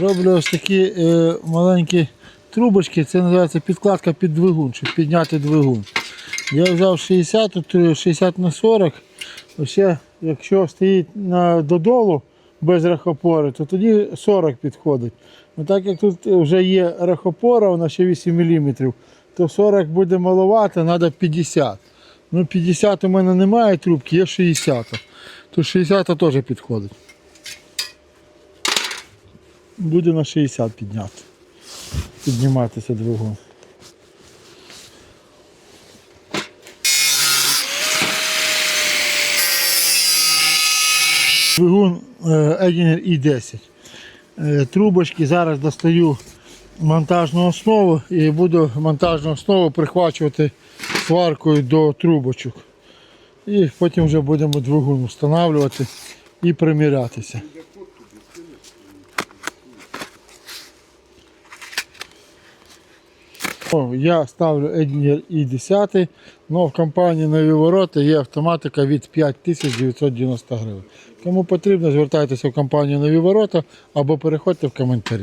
Роблю ось такі е, маленькі трубочки, це називається підкладка під двигун, щоб підняти двигун. Я взяв 60, е, 60 на 40. Ще, якщо стоїть на, додолу без рахопори, то тоді 40 підходить. Ну, так як тут вже є рахопора, вона ще 8 мм, то 40 буде маловато, треба 50. Ну 50 у мене немає трубки, є 60. То 60 теж підходить. Буде на 60 підняти. Підніматися двигун. Двигун Едінгер І10. Е, Трубочки зараз достаю монтажну основу і буду монтажну основу прихвачувати сваркою до трубочок. І потім вже будемо двигун встановлювати і примірятися. Я ставлю Едінгер І10, але в компанії Нові ворота є автоматика від 5990 гривень. Кому потрібно, звертайтеся в компанію Нові ворота або переходьте в коментарі.